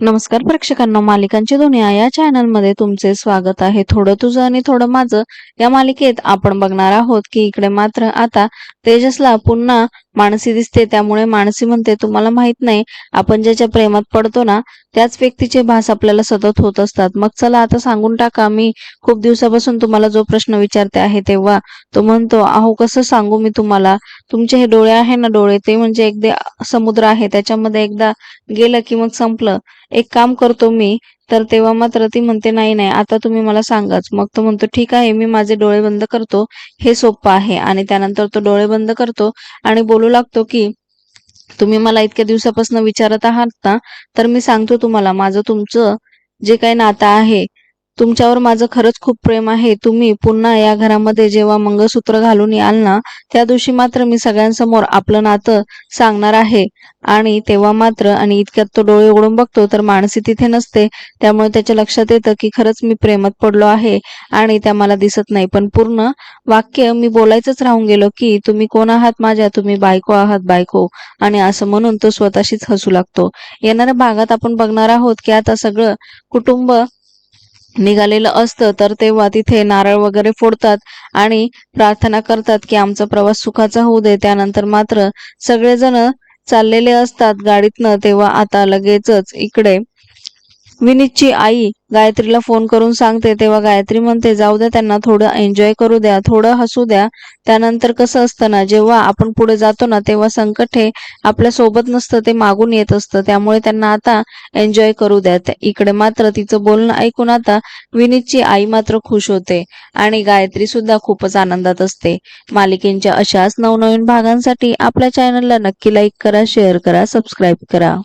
नमस्कार प्रेक्षकांना मालिकांची दुनिया या चॅनलमध्ये तुमचे स्वागत आहे. थोडं तुझं आणि थोडं माझं या मालिकेत आपण बघणार आहोत की इकडे मात्र आता तेजसला पुन्हा मानसी दिसते. त्यामुळे मानसी म्हणते तुम्हाला माहीत नाही आपण ज्याच्या प्रेमात पडतो ना त्याच व्यक्तीचे भास आपल्याला सतत होत असतात. मग चला आता सांगून टाका मी खूप दिवसापासून तुम्हाला जो प्रश्न विचारते आहे तेव्हा तो म्हणतो अहो कसं सांगू मी तुम्हाला? तुमचे हे डोळे आहे ना डोळे ते म्हणजे एकदा समुद्र आहे. त्याच्यामध्ये एकदा गेलं की मग संपलं. एक काम करतो मी. तर तेव्हा मात्र ती म्हणते नाही नाही आता तुम्ही मला सांगाच. मग तो म्हणतो ठीक आहे मी माझे डोळे बंद करतो. हे सोपं आहे. आणि त्यानंतर तो डोळे बंद करतो आणि बोलू लागतो की तुम्ही मला इतक्या दिवसापासून विचारत आहात ना तर मी सांगतो तुम्हाला माझं तुमचं जे काही नातं आहे तुमच्यावर माझं खरंच खूप प्रेम आहे. तुम्ही पुन्हा या घरामध्ये जेव्हा मंगळसूत्र घालून याल ना त्या दिवशी मात्र मी सगळ्यांसमोर आपलं नातं सांगणार आहे. आणि तेव्हा मात्र आणि इतक्यात तो डोळे उघडून बघतो तर माणसी तिथे नसते. त्यामुळे त्याच्या लक्षात येतं की खरंच मी प्रेमात पडलो आहे आणि त्या मला दिसत नाही. पण पूर्ण वाक्य मी बोलायचंच राहून गेलो की तुम्ही कोण आहात माझ्या? तुम्ही बायको आहात बायको. आणि असं म्हणून तो स्वतःशीच हसू लागतो. येणाऱ्या भागात आपण बघणार आहोत की आता सगळं कुटुंब निघालेलं असतं तर तेव्हा तिथे नारळ वगैरे फोडतात आणि प्रार्थना करतात की आमचा प्रवास सुखाचा होऊ दे. त्यानंतर मात्र सगळेजण चाललेले असतात गाडीतनं तेव्हा आता लगेचच इकडे विनीतची आई गायत्रीला फोन करून सांगते तेव्हा गायत्री म्हणते जाऊ द्या त्यांना थोडं एन्जॉय करू द्या थोडं हसू द्या. त्यानंतर कसं असतं ना जेव्हा आपण पुढे जातो ना तेव्हा संकट हे आपल्यासोबत नसतं ते मागून येत असतं. त्यामुळे त्यांना आता एन्जॉय करू द्या. इकडे मात्र तिचं बोलणं ऐकून आता विनीतची आई मात्र खुश होते आणि गायत्री सुद्धा खूपच आनंदात असते. मालिकेंच्या अशाच नवनवीन भागांसाठी आपल्या चॅनलला नक्की लाईक करा शेअर करा सबस्क्राईब करा.